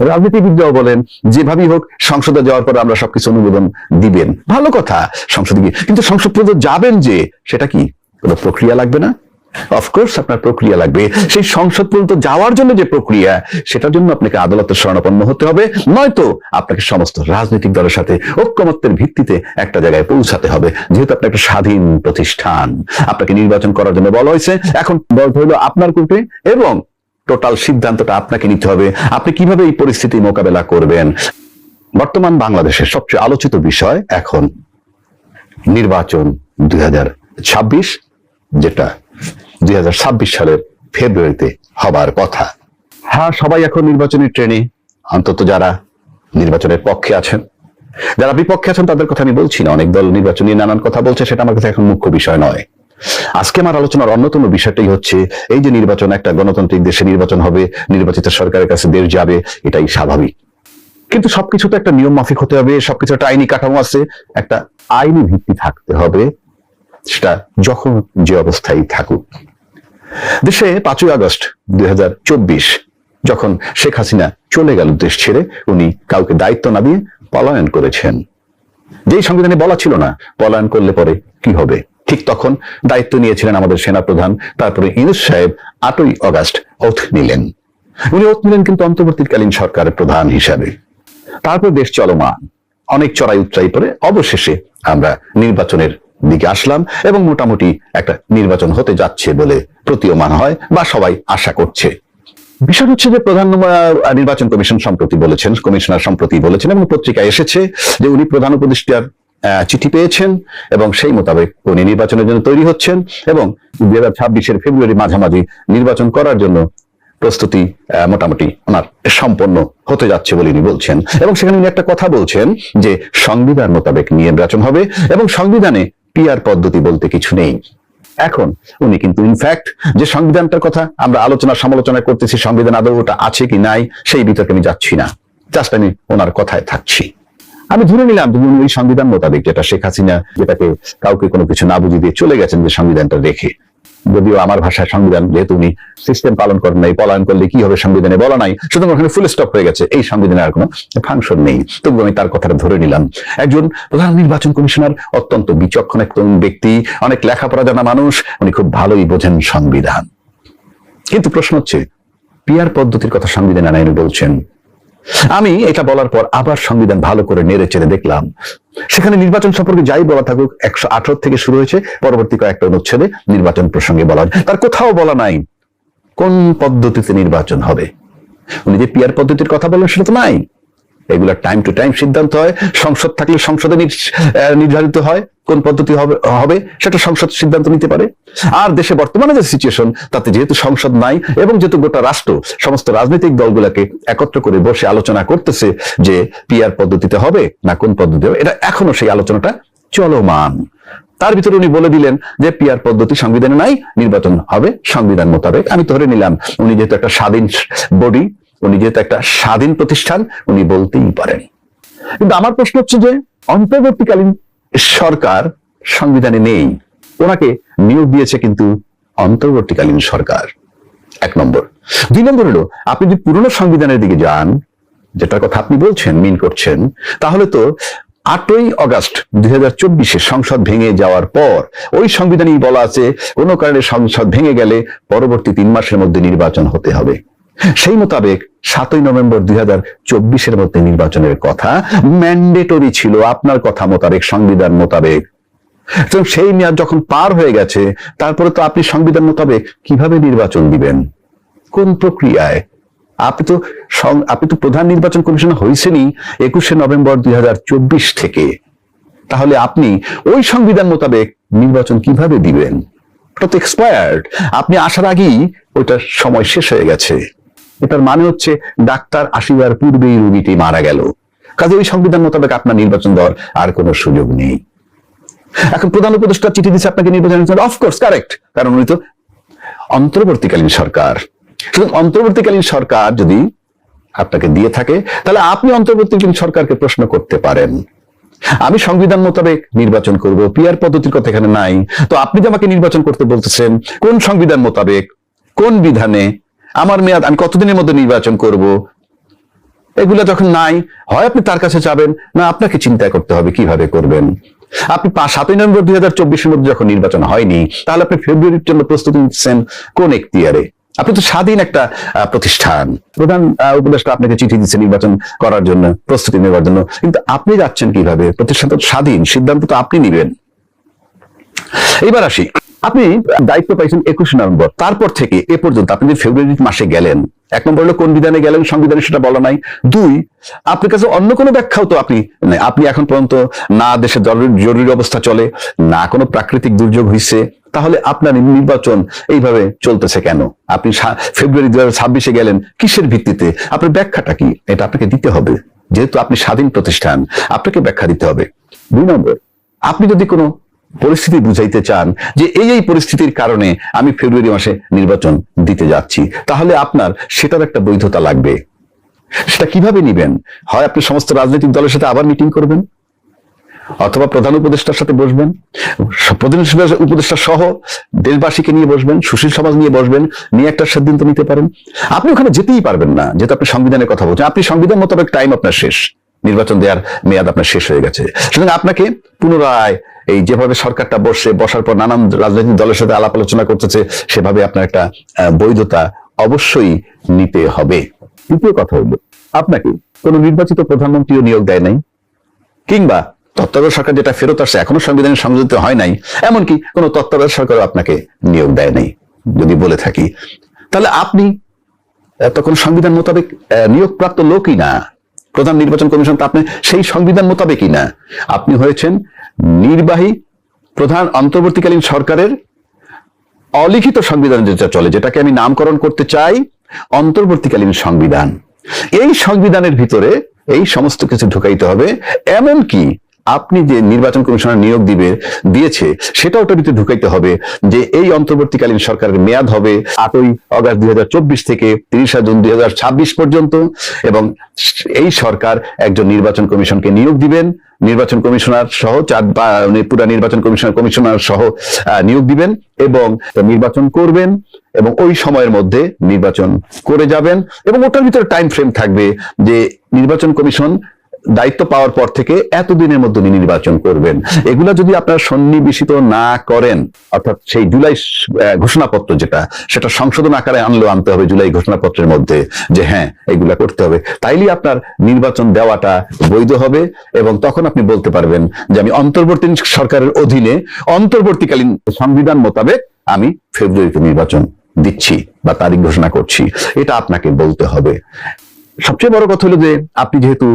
রাজনীতিবিদরাও বলেন, যেভাবেই হোক, সংসদে যাওয়ার পর আমরা সবকিছু অনুমোদন দিবেন। ভালো কথা, সংসদে গিয়ে। কিন্তু সংসদ পর্যন্ত যাবেন যে, সেটা কি? কোনো প্রক্রিয়া লাগবে না? অফকোর্স আপনার প্রক্রিয়া লাগবে। সেই সংসদ পর্যন্ত যাওয়ার জন্য যে প্রক্রিয়া, সেটার জন্য আপনাকে আদালতের শরণাপন্ন হতে হবে। নয়তো আপনাকে সমস্ত রাজনৈতিক দলের সাথে ঐক্যমত্যের ভিত্তিতে একটা জায়গায় পৌঁছাতে হবে। যেহেতু আপনি একটা স্বাধীন প্রতিষ্ঠান, আপনাকে নির্বাচন করার জন্য বলা হয়েছে। এখন বল হইল আপনার কোর্টে এবং টোটাল সিদ্ধান্তটা আপনাকে নিতে হবে। আপনি কীভাবে এই পরিস্থিতি মোকাবেলা করবেন? বর্তমান বাংলাদেশের সবচেয়ে আলোচিত বিষয় এখন নির্বাচন দুই হাজার ছাব্বিশ, যেটা দুই হাজার ছাব্বিশ সালের ফেব্রুয়ারিতে হবার কথা। হ্যাঁ সবাই এখন নির্বাচনী ট্রেনে, অন্তত যারা নির্বাচনের পক্ষে আছেন। যারা বিপক্ষে আছেন, তাদের কথা আমি বলছি না। অনেক দল নির্বাচন নানান কথা বলছে, সেটা আমার কাছে এখন মুখ্য বিষয় নয়। আজকে আমার আলোচনার অন্যতম বিষয়টাই হচ্ছে এই যে নির্বাচন, একটা গণতান্ত্রিক দেশে নির্বাচন হবে, নির্বাচিত সরকারের কাছে দেশ যাবে, এটাই স্বাভাবিক। কিন্তু সবকিছু তো একটা নিয়ম মাফিক হতে হবে সবকিছু একটা আইনি কাঠামো আছে, একটা আইনি ভিত্তি থাকতে হবে, সেটা যখন যে অবস্থায় থাকুক। দেশে পাঁচই আগস্ট দুই হাজার চব্বিশ, যখন শেখ হাসিনা চলে গেল দেশ ছেড়ে, উনি কাউকে দায়িত্ব না দিয়ে পলায়ন করেছেন। যেই সংবিধানে বলা ছিল না, পলায়ন করলে পরে কি হবে? ঠিক তখন দায়িত্ব নিয়েছিলেন আমাদের সেনাপ্রধান, তারপরে ইনুস সাহেব আটই অগাস্ট ওথ নিলেন। উনি ওথ নিলেন কিন্তু অন্তর্বর্তীকালীন সরকারের প্রধান হিসাবে। তারপর দেশ চলমান। অনেক চড়াই উচ্চাই পরে অবশেষে আমরা নির্বাচনের দিকে আসলাম এবং মোটামুটি একটা নির্বাচন হতে যাচ্ছে বলে প্রতীয়মান হয় বা সবাই আশা করছে। বিষয় হচ্ছে যে প্রধান নির্বাচন কমিশন সম্প্রতি বলেছেন, কমিশনার সম্প্রতি বলেছেন এবং পত্রিকায় এসেছে যে উনি প্রধান উপদেষ্টার চিঠি পেয়েছেন এবং সেই মোতাবেক উনি নির্বাচনের জন্য তৈরি হচ্ছেন এবং দুই হাজার ছাব্বিশের ফেব্রুয়ারি মাঝামাঝি নির্বাচন করার জন্য প্রস্তুতি মোটামুটি ওনার সম্পন্ন হতে যাচ্ছে বলে বলছেন। এবং সেখানে উনি একটা কথা বলছেন যে সংবিধান মোতাবেক নির্বাচন হবে এবং সংবিধানে পিআর পদ্ধতি বলতে কিছু নেই। এখন উনি কিন্তু ইনফ্যাক্ট যে সংবিধানটার কথা আমরা আলোচনা সমালোচনা করতেছি, সংবিধান আদৌ ওটা আছে কি নাই, সেই বিতর্কে আমি যাচ্ছি না। জাস্ট আমি ওনার কথায় থাকছি। আমি ধরে নিলাম উনি ওই সংবিধান মোতাবেক যেটা শেখ হাসিনা যেটাকে কাউকে কোনো কিছু না বুঝিয়ে দিয়ে চলে গেছেন যে সংবিধানটা রেখে। যদিও আমার ভাষায় সংবিধান যেহেতু উনি সিস্টেম পালন করেন নাই, পলায়ন করলে কি হবে সংবিধানে বলা নাই, সুতরাং ওখানে ফুল স্টপ হয়ে গেছে। এই সংবিধানে আর কোনো ফাংশন নেই। তবু আমি তার কথাটা ধরে নিলাম। একজন প্রধান নির্বাচন কমিশনার, অত্যন্ত বিচক্ষণ এক তরুণ ব্যক্তি, অনেক লেখাপড়া জানা মানুষ, উনি খুব ভালোই বোঝেন সংবিধান। কিন্তু প্রশ্ন হচ্ছে পিয়ার পদ্ধতির কথা সংবিধান আইনে বলছেন আমি এটা বলার পর আবার সংবিধান ভালো করে নেড়ে চেড়ে দেখলাম। সেখানে নির্বাচন সম্পর্কে যাই বলা থাকুক, একশো আঠারো থেকে শুরু হয়েছে, পরবর্তী কয়েকটা অনুচ্ছেদে নির্বাচন প্রসঙ্গে বলা তার কোথাও বলা নাই, কোন পদ্ধতিতে নির্বাচন হবে? উনি যে পিয়ার পদ্ধতির কথা বললেন সেটা তো নাই। এগুলা টাইম টু টাইম সিদ্ধান্ত হয়। সংসদ থাকলে সংসদে নির্ধারিত হয় কোন পদ্ধতি হবে সেটা সংসদ সিদ্ধান্ত নিতে পারে। আর দেশে বর্তমানে যে সিচুয়েশন তাতে যেহেতু সংসদ নাই এবং যেহেতু গোটা রাষ্ট্র, সমস্ত রাজনৈতিক দলগুলোকে একত্র করে বসে আলোচনা করতেছে যে পিআর পদ্ধতিতে হবে না কোন পদ্ধতি হবে, এটা এখনও সেই আলোচনাটা চলমান। তার ভিতরে উনি বলে দিলেন যে পিআর পদ্ধতি সংবিধানে নাই, নির্বাচন হবে, সংবিধান মোতাবেক। আমি ধরে নিলাম, উনি যেহেতু একটা স্বাধীন বডি উনি যেহেতু একটা স্বাধীন প্রতিষ্ঠান, উনি বলতেই পারেন। কিন্তু আমার প্রশ্ন হচ্ছে যে, অন্তর্বর্তীকালীন সরকার সংবিধানে নেই। ওনাকে নিয়োগ দিয়েছে কিন্তু অন্তর্বর্তীকালীন সরকার। এক নম্বর। দুই নম্বর হলো, আপনি যদি পুরনো সংবিধানের দিকে যান, যেটার কথা আপনি বলছেন, মিন করছেন, তাহলে তো আটই অগাস্ট দুই হাজার চব্বিশে সংসদ ভেঙে যাওয়ার পর ওই সংবিধানেই বলা আছে, কোনো কারণে সংসদ ভেঙে গেলে পরবর্তী তিন মাসের মধ্যে নির্বাচন হতে হবে। সেই মোতাবেক সাতই নভেম্বর দুই হাজার চব্বিশের মধ্যে নির্বাচনের কথা ম্যান্ডেটরি ছিল আপনার কথা মোতাবেক, সংবিধান মোতাবেক। সেই মেয়াদ যখন পার হয়ে গেছে, তারপরে তো আপনি সংবিধান মোতাবেক কীভাবে নির্বাচন দিবেন? কোন প্রক্রিয়ায়? আপনি তো আপনি তো প্রধান নির্বাচন কমিশন হয়েছেনই একুশে নভেম্বর দুই হাজার চব্বিশ থেকে। তাহলে আপনি ওই সংবিধান মোতাবেক নির্বাচন কীভাবে দিবেন? ওটা তো এক্সপায়ার্ড আপনি আসার আগেই ওইটার সময় শেষ হয়ে গেছে। এটার মানে হচ্ছে ডাক্তার আসিবার পূর্বেই রোগীটি মারা গেল। কাজে ওই সংবিধান মোতাবেক আপনার নির্বাচন দেওয়ার আর কোনো সুযোগ নেই। এখন প্রধান উপদেষ্টা চিঠি দিচ্ছে আপনাকে নির্বাচন অফকোর্স কারেক্ট কারণ উনি তো অন্তর্বর্তীকালীন সরকার। সুতরাং অন্তর্বর্তীকালীন সরকার যদি আপনাকে দিয়ে থাকে, তাহলে আপনি অন্তর্বর্তীকালীন সরকারকে প্রশ্ন করতে পারেন। আমি সংবিধান মোতাবেক নির্বাচন করব পিয়ার পদ্ধতির কথা এখানে নাই। তো আপনি যে আমাকে নির্বাচন করতে বলতেছেন, কোন সংবিধান মোতাবেক, কোন বিধানে আমার মেয়াদ, আমি কতদিনের মধ্যে নির্বাচন করব? এগুলো যখন নাই, হয় আপনি তার কাছে যাবেন, না আপনাকে চিন্তা করতে হবে কীভাবে করবেন। আপনি সাতই নভেম্বর দুই হাজার চব্বিশের মধ্যে যখন নির্বাচন হয়নি, তাহলে আপনি ফেব্রুয়ারির জন্য প্রস্তুতি নিচ্ছেন কোন এখতিয়ারে? আপনি তো স্বাধীন একটা প্রতিষ্ঠান। প্রধান উপদেষ্টা আপনাকে চিঠি দিচ্ছে নির্বাচন করার জন্য, প্রস্তুতি নেওয়ার জন্য। কিন্তু আপনি যাচ্ছেন কীভাবে? প্রতিষ্ঠান তো স্বাধীন, সিদ্ধান্ত তো আপনি নিবেন। এবার আসি। আপনি দায়িত্ব পাইছেন একুশে নভেম্বর। তারপর থেকে এ পর্যন্ত আপনি যে ফেব্রুয়ারি মাসে গেলেন, এক নম্বর হলো কোন বিধানে গেলেন, সংবিধানে সেটা বলা নাই। দুই, আপনার কাছে অন্য কোনো ব্যাখ্যাও তো আপনি আপনি এখন পর্যন্ত না দেশে জরুরি অবস্থা চলে, না কোনো প্রাকৃতিক দুর্যোগ হয়েছে তাহলে আপনার নির্বাচন এইভাবে চলতেছে কেন? আপনি ফেব্রুয়ারি দু হাজার গেলেন, কিসের ভিত্তিতে? আপনার ব্যাখ্যাটা কি? এটা আপনাকে দিতে হবে। যেহেতু আপনি স্বাধীন প্রতিষ্ঠান, আপনাকে ব্যাখ্যা দিতে হবে। দুই নম্বর, আপনি যদি কোনো পরিস্থিতি বুঝাইতে চান যে এই এই পরিস্থিতির কারণে আমি ফেব্রুয়ারি মাসে নির্বাচন দিতে যাচ্ছি, তাহলে আপনার সেটার একটা বৈধতা লাগবে। সেটা কীভাবে নিবেন? হয় আপনি সমস্ত রাজনৈতিক দলের সাথে আবার মিটিং করবেন? অথবা প্রধান উপদেষ্টার সাথে বসবেন? প্রধান উপদেষ্টা সহ দেশবাসীকে নিয়ে বসবেন, সুশীল সমাজ নিয়ে বসবেন, নিয়ে একটা সিদ্ধান্ত নিতে পারেন। আপনি ওখানে যেতেই পারবেন না, যেহেতু আপনি সংবিধানের কথা বলছেন। আপনি সংবিধান মোতাবেক টাইম আপনার শেষ। নির্বাচন দেওয়ার মেয়াদ আপনার শেষ হয়ে গেছে। সুতরাং আপনাকে পুনরায় এই যেভাবে সরকারটা বসে, বসার পর নানান রাজনৈতিক দলের সাথে আলাপ আলোচনা করতেছে, সেভাবে আপনার একটা বৈধতা অবশ্যই নিতে হবে। তৃতীয় কথা হলো, আপনাকে কোন নির্বাচিত প্রধানমন্ত্রীও নিয়োগ দেয় নাই, কিংবা তত্ত্বাবধায়ক সরকার যেটা ফেরত আসছে, এখনও সংবিধানের সংযোজিত হয় নাই, এমনকি কোন তত্ত্বাবধায়ক সরকারও আপনাকে নিয়োগ দেয় নাই, যদি বলে থাকি। তাহলে আপনি তখন সংবিধান মোতাবেক নিয়োগপ্রাপ্ত লোকই না। প্রধান নির্বাচন কমিশন আপনি সেই সংবিধান মোতাবেকই না আপনি হয়েছেন নির্বাহী প্রধান অন্তর্বর্তীকালীন সরকারের অলিখিত সংবিধান যেটা চলে, যেটাকে আমি নামকরণ করতে চাই, অন্তর্বর্তীকালীন সংবিধান। এই সংবিধানের ভিতরে এই সমস্ত কিছু ঢুকাইতে হবে, এমনকি আপনি যে নির্বাচন কমিশনার নিয়োগ দিবে, দিয়েছে, সেটা ওটার ভিতরে ঢুকাইতে হবে যে এই অন্তর্বর্তীকালীন সরকারের মেয়াদ হবে আটই অগাস্ট দুই থেকে তিরিশা জুন দুই হাজার ছাব্বিশ পর্যন্ত এবং এই সরকার একজন নির্বাচন কমিশনকে নিয়োগ দিবেন। নির্বাচন কমিশনার সহ চার, বা মানে পুরা নির্বাচন কমিশনার কমিশনার সহ নিয়োগ দিবেন এবং নির্বাচন করবেন এবং ওই সময়ের মধ্যে নির্বাচন করে যাবেন এবং ওটার ভিতরে টাইম ফ্রেম থাকবে যে নির্বাচন কমিশন দায়িত্ব পাওয়ার পর থেকে এতদিনের মধ্যে উনি নির্বাচন করবেন। এগুলা যদি আপনারা সন্নিবেশিত না করেন, অর্থাৎ সেই জুলাই ঘোষণাপত্র যেটা, সেটা সংশোধন আকারে আনলেও আনতে হবে জুলাই ঘোষণাপত্রের মধ্যে যে হ্যাঁ এগুলা করতে হবে। তাইলে আপনার নির্বাচন দেওয়াটা বৈধ হবে এবং তখন আপনি বলতে পারবেন যে আমি অন্তর্বর্তী সরকারের অধীনে অন্তর্বর্তীকালীন সংবিধান মোতাবেক আমি ফেব্রুয়ারিতে নির্বাচন দিচ্ছি বা তারিখ ঘোষণা করছি। এটা আপনাকে বলতে হবে। সবচেয়ে বড় কথা হলো যে আপনি যেহেতু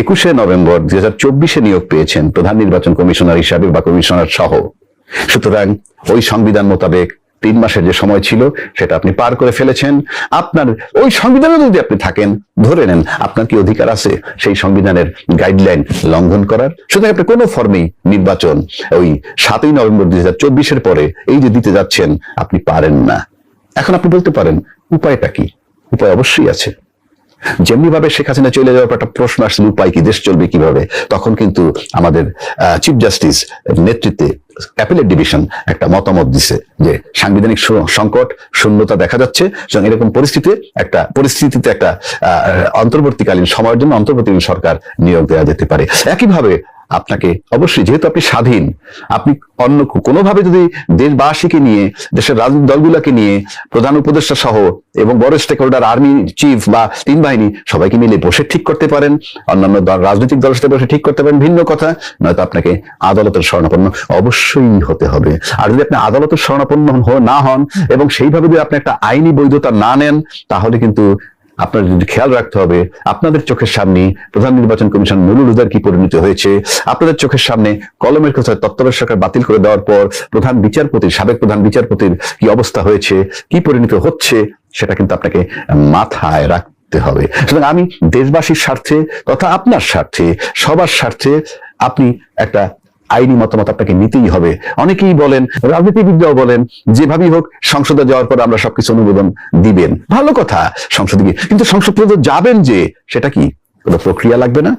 একুশে নভেম্বর দুই হাজার চব্বিশে নিয়োগ পেয়েছেন প্রধান নির্বাচন কমিশনার হিসাবে বা কমিশনার সহ। সুতরাং ওই সংবিধান মোতাবেক তিন মাসের যে সময় ছিল, সেটা আপনি পার করে ফেলেছেন। আপনার ওই সংবিধানে যদি আপনি থাকেন, ধরে নেন আপনার কি অধিকার আছে সেই সংবিধানের গাইডলাইন লঙ্ঘন করার? সুতরাং আপনি কোনো ফর্মেই নির্বাচন ওই সাতই নভেম্বর দুই হাজার চব্বিশের পরে এই যে দিতে যাচ্ছেন, আপনি পারেন না। এখন আপনি বলতে পারেন, উপায়টা কি? উপায় অবশ্যই আছে। যেমনি ভাবে শেখ হাসিনা চলে যাওয়ার একটা প্রশ্ন আসছিল, উপায় কি? দেশ চলবে কীভাবে? তখন কিন্তু আমাদের চিফ জাস্টিস নেতৃত্বে অ্যাপিলেট ডিভিশন একটা মতামত দিছে যে সাংবিধানিক সংকট, শূন্যতা দেখা যাচ্ছে এবং এরকম পরিস্থিতিতে একটা পরিস্থিতিতে একটা অন্তর্বর্তীকালীন সময়ের জন্য অন্তর্বর্তীকালীন সরকার নিয়োগ দেওয়া যেতে পারে। একইভাবে আপনাকে। অবশ্যই, যেহেতু আপনি স্বাধীন, আপনি অন্য কোনোভাবে যদি দেশবাসীকে নিয়ে, দেশের রাজনৈতিক দলগুলোকে নিয়ে, প্রধান উপদেষ্টা সহ এবং বড় স্টেক হোল্ডার আর্মি চিফ বা তিন বাহিনী সবাইকে মিলে বসে ঠিক করতে পারেন, অন্যান্য রাজনৈতিক দলের সাথে বসে ঠিক করতে পারেন, ভিন্ন কথা, নয়তো আপনাকে আদালতের শরণাপন্ন অবশ্যই হতে হবে। আর যদি আপনি আদালতের শরণাপন্ন হ- না হন, এবং সেইভাবে যদি আপনি একটা আইনি বৈধতা না নেন, তাহলে কিন্তু আপনার যদি খেয়াল রাখতে হবে, আপনাদের চোখের সামনে প্রধান নির্বাচন কমিশন নুরুল হুদার কি পরিণত হয়েছে, আপনাদের চোখের সামনে কলমের কথা তত্ত্বাবধায়ক সরকার বাতিল করে দেওয়ার পর প্রধান বিচারপতির, সাবেক প্রধান বিচারপতির কি অবস্থা হয়েছে, কি পরিণত হচ্ছে, সেটা কিন্তু আপনাকে মাথায় রাখতে হবে। সুতরাং আমি দেশবাসীর স্বার্থে তথা আপনার স্বার্থে, সবার স্বার্থে আপনি একটা আইনি মতামত আপনাকে নিতেই হবে। অনেকেই বলেন, রাজনীতিবিদরাও বলেন, যেভাবেই হোক সংসদে যাওয়ার পর আমরা সবকিছু অনুমোদন দিবেন। ভালো কথা সংসদে গিয়ে। কিন্তু সংসদ পর্যন্ত যাবেন যে, সেটা কি? কোনো প্রক্রিয়া লাগবে না?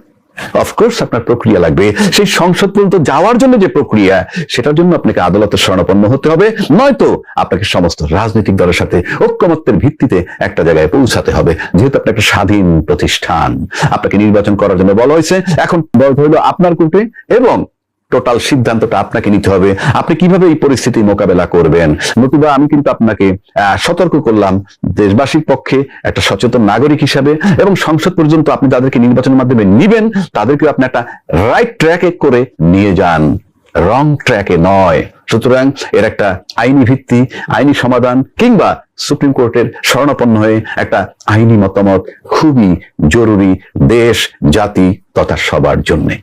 অফকোর্স আপনার প্রক্রিয়া লাগবে। সেই সংসদ পর্যন্ত যাওয়ার জন্য যে প্রক্রিয়া, সেটার জন্য আপনাকে আদালতের শরণাপন্ন হতে হবে। নয়তো আপনাকে সমস্ত রাজনৈতিক দলের সাথে ঐক্যমত্যের ভিত্তিতে একটা জায়গায় পৌঁছাতে হবে, যেহেতু আপনি একটা স্বাধীন প্রতিষ্ঠান। আপনাকে নির্বাচন করার জন্য বলা হয়েছে। এখন বল হইল আপনার কোর্টে এবং টোটাল সিদ্ধান্তটা আপনাকে নিতে হবে। আপনি কীভাবে এই পরিস্থিতি মোকাবেলা করবেন? নতুবা আমি কিন্তু আপনাকে সতর্ক করলাম দেশবাসীর পক্ষে একটা সচেতন নাগরিক হিসাবে এবং সংসদ পর্যন্ত আপনি যাদেরকে নির্বাচনের মাধ্যমে নিবেন তাদেরকে আপনি একটা রাইট ট্র্যাকে করে নিয়ে যান। রং ট্র্যাকে নয়। সুতরাং এর একটা আইনি ভিত্তি, আইনি সমাধান কিংবা সুপ্রিম কোর্টের শরণাপন্ন হয়ে একটা আইনি মতামত খুবই জরুরি দেশ, জাতি তথা সবার জন্যে।